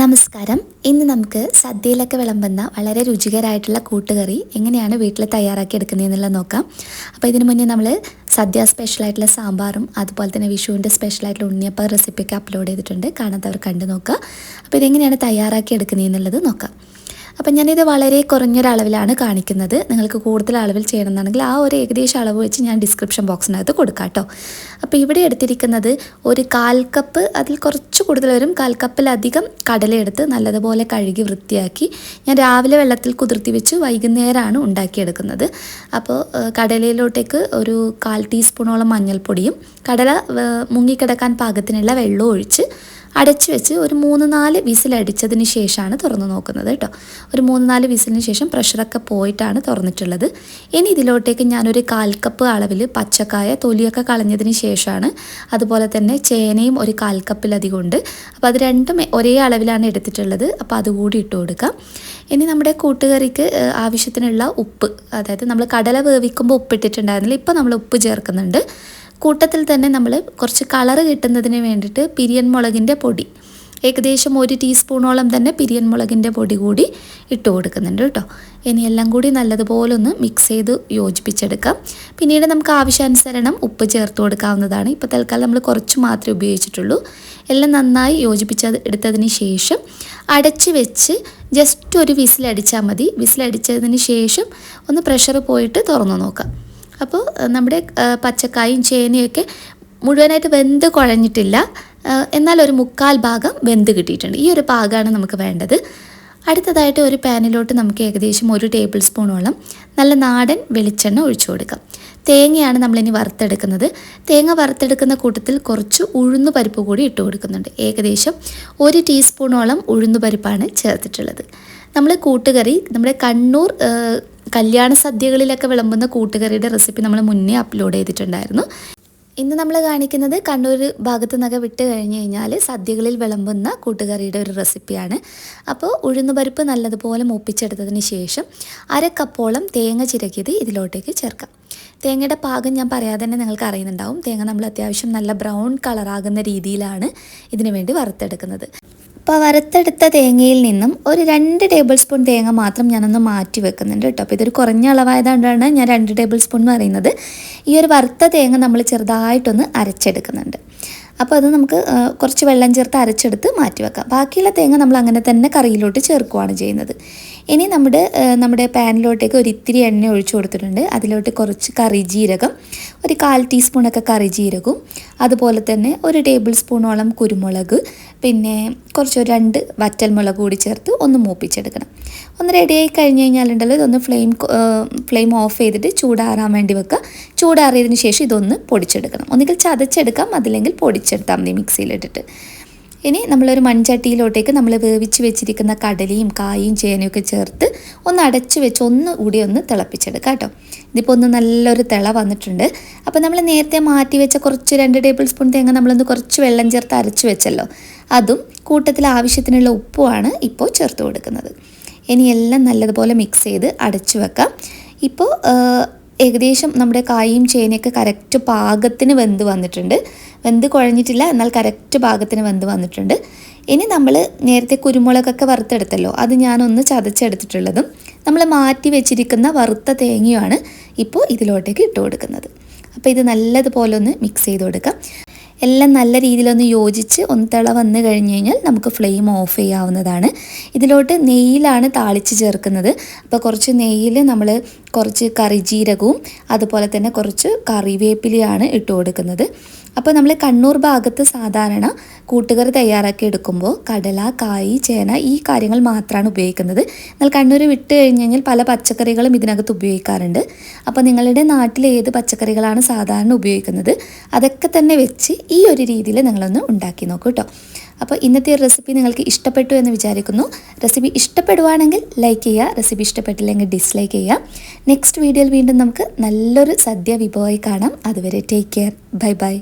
നമസ്കാരം. ഇന്ന് നമുക്ക് സദ്യയിലൊക്കെ വിളമ്പുന്ന വളരെ രുചികരമായിട്ടുള്ള കൂട്ടുകറി എങ്ങനെയാണ് വീട്ടിൽ തയ്യാറാക്കി എടുക്കുന്നതെന്നുള്ളത് നോക്കാം. അപ്പോൾ ഇതിനു മുന്നേ നമ്മൾ സദ്യ സ്പെഷ്യലായിട്ടുള്ള സാമ്പാറും അതുപോലെ തന്നെ വിഷുവിന്റെ സ്പെഷ്യലായിട്ടുള്ള ഉണ്ണിയപ്പം റെസിപ്പിയൊക്കെ അപ്ലോഡ് ചെയ്തിട്ടുണ്ട്. കാണാത്തവർ കണ്ടു നോക്കുക. അപ്പോൾ ഇതെങ്ങനെയാണ് തയ്യാറാക്കി എടുക്കുന്നതെന്നുള്ളത് നോക്കാം. അപ്പം ഞാനിത് വളരെ കുറഞ്ഞൊരളവിലാണ് കാണിക്കുന്നത്. നിങ്ങൾക്ക് കൂടുതൽ അളവിൽ ചെയ്യണമെന്നുണ്ടെങ്കിൽ ആ ഒരു ഏകദേശം അളവ് വെച്ച് ഞാൻ ഡിസ്ക്രിപ്ഷൻ ബോക്സിനകത്ത് കൊടുക്കാം കേട്ടോ. അപ്പോൾ ഇവിടെ എടുത്തിരിക്കുന്നത് ഒരു കാൽ കപ്പ് അതിൽ കുറച്ച് കൂടുതൽ വരും. കാൽ കപ്പിലധികം കടലെടുത്ത് നല്ലതുപോലെ കഴുകി വൃത്തിയാക്കി ഞാൻ രാവിലെ വെള്ളത്തിൽ കുതിർത്തി വെച്ച് വൈകുന്നേരമാണ് ഉണ്ടാക്കിയെടുക്കുന്നത്. അപ്പോൾ കടലയിലോട്ടേക്ക് ഒരു കാൽ ടീസ്പൂണോളം മഞ്ഞൾപ്പൊടിയും കടല മുങ്ങിക്കിടക്കാൻ പാകത്തിനുള്ള വെള്ളവും ഒഴിച്ച് അടച്ചു വെച്ച് ഒരു മൂന്ന് നാല് വിസിലടിച്ചതിന് ശേഷമാണ് തുറന്നു നോക്കുന്നത് കേട്ടോ. ഒരു മൂന്ന് നാല് വിസിലിന് ശേഷം പ്രഷറൊക്കെ പോയിട്ടാണ് തുറന്നിട്ടുള്ളത്. ഇനി ഇതിലോട്ടേക്ക് ഞാനൊരു കാൽ കപ്പ് അളവിൽ പച്ചക്കായ തൊലിയൊക്കെ കളഞ്ഞതിന് ശേഷമാണ് അതുപോലെ തന്നെ ചേനയും ഒരു കാൽ കപ്പിലധികം ഉണ്ട് അപ്പോൾ അത് രണ്ടും ഒരേ അളവിലാണ് എടുത്തിട്ടുള്ളത്. അപ്പോൾ അതുകൂടി ഇട്ട് കൊടുക്കാം. ഇനി നമ്മുടെ കൂട്ടുകറിക്ക് ആവശ്യത്തിനുള്ള ഉപ്പ്. അതായത് നമ്മൾ കടല വേവിക്കുമ്പോൾ ഉപ്പിട്ടിട്ടുണ്ടായിരുന്നില്ല. ഇപ്പോൾ നമ്മൾ ഉപ്പ് ചേർക്കുന്നുണ്ട്. കൂട്ടത്തിൽ തന്നെ നമ്മൾ കുറച്ച് കളറ് കിട്ടുന്നതിന് വേണ്ടിയിട്ട് പിരിയൻ മുളകിന്റെ പൊടി. ഏകദേശം ഒരു ടീസ്പൂണോളം തന്നെ പിരിയൻ മുളകിന്റെ പൊടി കൂടി ഇട്ട് കൊടുക്കുന്നുണ്ട് കേട്ടോ. ഇനി എല്ലാം കൂടി നല്ലതുപോലെ ഒന്ന് മിക്സ് ചെയ്ത് യോജിപ്പിച്ചെടുക്കാം. പിന്നീട് നമുക്ക് ആവശ്യാനുസരണം ഉപ്പ് ചേർത്ത് കൊടുക്കാവുന്നതാണ്. ഇപ്പോൾ തൽക്കാലം നമ്മൾ കുറച്ച് മാത്രമേ ഉപയോഗിച്ചിട്ടുള്ളൂ. എല്ലാം നന്നായി യോജിപ്പിച്ച് എടുത്തതിന് ശേഷം അടച്ച് വെച്ച് ജസ്റ്റ് ഒരു വിസിലടിച്ചാൽ മതി. വിസിലടിച്ചതിന് ശേഷം ഒന്ന് പ്രഷർ പോയിട്ട് തുറന്നു നോക്കാം. അപ്പോൾ നമ്മുടെ പച്ചക്കായും ചേനയൊക്കെ മുഴുവനായിട്ട് വെന്ത് കുഴഞ്ഞിട്ടില്ല. എന്നാൽ ഒരു മുക്കാൽ ഭാഗം വെന്ത് കിട്ടിയിട്ടുണ്ട്. ഈ ഒരു ഭാഗമാണ് നമുക്ക് വേണ്ടത്. അടുത്തതായിട്ട് ഒരു പാനിലോട്ട് നമുക്ക് ഏകദേശം ഒരു ടേബിൾ സ്പൂണോളം നല്ല നാടൻ വെളിച്ചെണ്ണ ഒഴിച്ചു കൊടുക്കാം. തേങ്ങയാണ് നമ്മളിനി വറുത്തെടുക്കുന്നത്. തേങ്ങ വറുത്തെടുക്കുന്ന കൂട്ടത്തിൽ കുറച്ച് ഉഴുന്നു പരിപ്പ് കൂടി ഇട്ട് കൊടുക്കുന്നുണ്ട്. ഏകദേശം ഒരു ടീസ്പൂണോളം ഉഴുന്നു പരിപ്പാണ് ചേർത്തിട്ടുള്ളത്. നമ്മൾ കൂട്ടുകറി നമ്മുടെ കണ്ണൂർ കല്യാണ സദ്യകളിലൊക്കെ വിളമ്പുന്ന കൂട്ടുകറിയുടെ റെസിപ്പി നമ്മൾ മുന്നേ അപ്ലോഡ് ചെയ്തിട്ടുണ്ടായിരുന്നു. ഇന്ന് നമ്മൾ കാണിക്കുന്നത് കണ്ണൂർ ഭാഗത്തു നിന്നൊക്കെ വിട്ട് കഴിഞ്ഞ് കഴിഞ്ഞാൽ സദ്യകളിൽ വിളമ്പുന്ന കൂട്ടുകറിയുടെ ഒരു റെസിപ്പിയാണ്. അപ്പോൾ ഉഴുന്നുപരിപ്പ് നല്ലതുപോലെ മൂപ്പിച്ചെടുത്തതിന് ശേഷം അരക്കപ്പോളം കപ്പോളം തേങ്ങ ചിരക്കിയത് ഇതിലോട്ടേക്ക് ചേർക്കാം. തേങ്ങയുടെ പാകം ഞാൻ പറയാതെ തന്നെ നിങ്ങൾക്ക് അറിയുന്നുണ്ടാവും. തേങ്ങ നമ്മൾ അത്യാവശ്യം നല്ല ബ്രൗൺ കളറാകുന്ന രീതിയിലാണ് ഇതിനു വേണ്ടി വറുത്തെടുക്കുന്നത്. അപ്പോൾ വറുത്തെടുത്ത തേങ്ങയിൽ നിന്നും ഒരു രണ്ട് ടേബിൾ സ്പൂൺ തേങ്ങ മാത്രം ഞാനൊന്ന് മാറ്റി വെക്കുന്നുണ്ട് കേട്ടോ. അപ്പോൾ ഇതൊരു കുറഞ്ഞ അളവായതുകൊണ്ടാണ് ഞാൻ രണ്ട് ടേബിൾ സ്പൂൺ എന്ന് പറയുന്നത്. ഈ ഒരു വറുത്ത തേങ്ങ നമ്മൾ ചെറുതായിട്ടൊന്ന് അരച്ചെടുക്കുന്നുണ്ട്. അപ്പോൾ അത് നമുക്ക് കുറച്ച് വെള്ളം ചേർത്ത് അരച്ചെടുത്ത് മാറ്റി വെക്കാം. ബാക്കിയുള്ള തേങ്ങ നമ്മൾ അങ്ങനെ തന്നെ കറിയിലോട്ട് ചേർക്കുകയാണ് ചെയ്യുന്നത്. ഇനി നമ്മുടെ നമ്മുടെ പാനിലോട്ടേക്ക് ഒരു ഇത്തിരി എണ്ണ ഒഴിച്ചു കൊടുത്തിട്ടുണ്ട്. അതിലോട്ട് കുറച്ച് കറി ജീരകം ഒരു കാൽ ടീസ്പൂണൊക്കെ കറി ജീരകവും അതുപോലെ തന്നെ ഒരു ടേബിൾ സ്പൂണോളം കുരുമുളക് പിന്നെ കുറച്ച് രണ്ട് വറ്റൽമുളക് കൂടി ചേർത്ത് ഒന്ന് മൂപ്പിച്ചെടുക്കണം. ഒന്ന് റെഡിയായി കഴിഞ്ഞ് കഴിഞ്ഞാലുണ്ടല്ലോ ഇതൊന്ന് ഫ്ലെയിം ഫ്ലെയിം ഓഫ് ചെയ്തിട്ട് ചൂടാറാൻ വേണ്ടി വെക്കുക ചൂടാറിയതിന് ശേഷം ഇതൊന്ന് പൊടിച്ചെടുക്കണം. ഒന്നുകിൽ ചതച്ചെടുക്കാം അതില്ലെങ്കിൽ പൊടിച്ചെടുത്താൽ മതി മിക്സിയിലിട്ടിട്ട്. ഇനി നമ്മളൊരു മൺചട്ടിയിലോട്ടേക്ക് നമ്മൾ വേവിച്ച് വെച്ചിരിക്കുന്ന കടലയും കായും ചേനയൊക്കെ ചേർത്ത് ഒന്ന് അടച്ചു വെച്ച് ഒന്ന് കൂടി ഒന്ന് തിളപ്പിച്ചെടുക്കാം കേട്ടോ. ഇതിപ്പോൾ ഒന്ന് നല്ലൊരു തിള വന്നിട്ടുണ്ട്. അപ്പോൾ നമ്മൾ നേരത്തെ മാറ്റി വെച്ച കുറച്ച് രണ്ട് ടേബിൾ സ്പൂൺ തേങ്ങ നമ്മളൊന്ന് കുറച്ച് വെള്ളം ചേർത്ത് അരച്ച് വെച്ചല്ലോ. അതും കൂട്ടത്തിൽ ആവശ്യത്തിനുള്ള ഉപ്പുമാണ് ഇപ്പോൾ ചേർത്ത് കൊടുക്കുന്നത്. ഇനി എല്ലാം നല്ലതുപോലെ മിക്സ് ചെയ്ത് അടച്ചു വെക്കാം. ഇപ്പോൾ ഏകദേശം നമ്മുടെ കായും ചേനയൊക്കെ കറക്റ്റ് പാകത്തിന് വെന്ത് വന്നിട്ടുണ്ട്. വെന്ത് കുഴഞ്ഞിട്ടില്ല എന്നാൽ കറക്റ്റ് പാകത്തിന് വെന്ത് വന്നിട്ടുണ്ട്. ഇനി നമ്മൾ നേരത്തെ കുരുമുളകൊക്കെ വറുത്തെടുത്തല്ലോ അത് ഞാനൊന്ന് ചതച്ചെടുത്തിട്ടുള്ളതും നമ്മൾ മാറ്റി വെച്ചിരിക്കുന്ന വറുത്ത തേങ്ങയുമാണ് ഇപ്പോൾ ഇതിലോട്ടേക്ക് ഇട്ട് കൊടുക്കുന്നത്. അപ്പോൾ ഇത് നല്ലതുപോലെ ഒന്ന് മിക്സ് ചെയ്ത് കൊടുക്കാം. എല്ലാം നല്ല രീതിയിലൊന്ന് യോജിച്ച് ഒന്ന് തിള വന്നു കഴിഞ്ഞ് കഴിഞ്ഞാൽ നമുക്ക് ഫ്ലെയിം ഓഫ് ചെയ്യാവുന്നതാണ്. ഇതിലോട്ട് നെയ്യിലാണ് താളിച്ച് ചേർക്കുന്നത്. അപ്പോൾ കുറച്ച് നെയ്യിൽ നമ്മൾ കുറച്ച് കറിജീരകവും അതുപോലെ തന്നെ കുറച്ച് കറിവേപ്പിലയാണ് ഇട്ട് കൊടുക്കുന്നത്. അപ്പോൾ നമ്മൾ കണ്ണൂർ ഭാഗത്ത് സാധാരണ കൂട്ടുകറി തയ്യാറാക്കി എടുക്കുമ്പോൾ കടല കായ് ചേന ഈ കാര്യങ്ങൾ മാത്രമാണ് ഉപയോഗിക്കുന്നത്. എന്നാൽ കണ്ണൂർ വിട്ട് കഴിഞ്ഞ് കഴിഞ്ഞാൽ പല പച്ചക്കറികളും ഇതിനകത്ത് ഉപയോഗിക്കാറുണ്ട്. അപ്പോൾ നിങ്ങളുടെ നാട്ടിൽ ഏത് പച്ചക്കറികളാണ് സാധാരണ ഉപയോഗിക്കുന്നത്? അതൊക്കെ തന്നെ വെച്ച് ഈ ഒരു രീതിയിൽ നിങ്ങളൊന്ന് ഉണ്ടാക്കി നോക്കൂ കേട്ടോ അപ്പോൾ ഇന്നത്തെ ഒരു റെസിപ്പി നിങ്ങൾക്ക് ഇഷ്ടപ്പെട്ടു എന്ന് വിചാരിക്കുന്നു. റെസിപ്പി ഇഷ്ടപ്പെടുവാണെങ്കിൽ ലൈക്ക് ചെയ്യുക റെസിപ്പി ഇഷ്ടപ്പെട്ടില്ലെങ്കിൽ ഡിസ്ലൈക്ക് ചെയ്യുക. നെക്സ്റ്റ് വീഡിയോയിൽ വീണ്ടും നമുക്ക് നല്ലൊരു സദ്യ വിഭവമായി കാണാം. അതുവരെ ടേക്ക് കെയർ. Bye bye.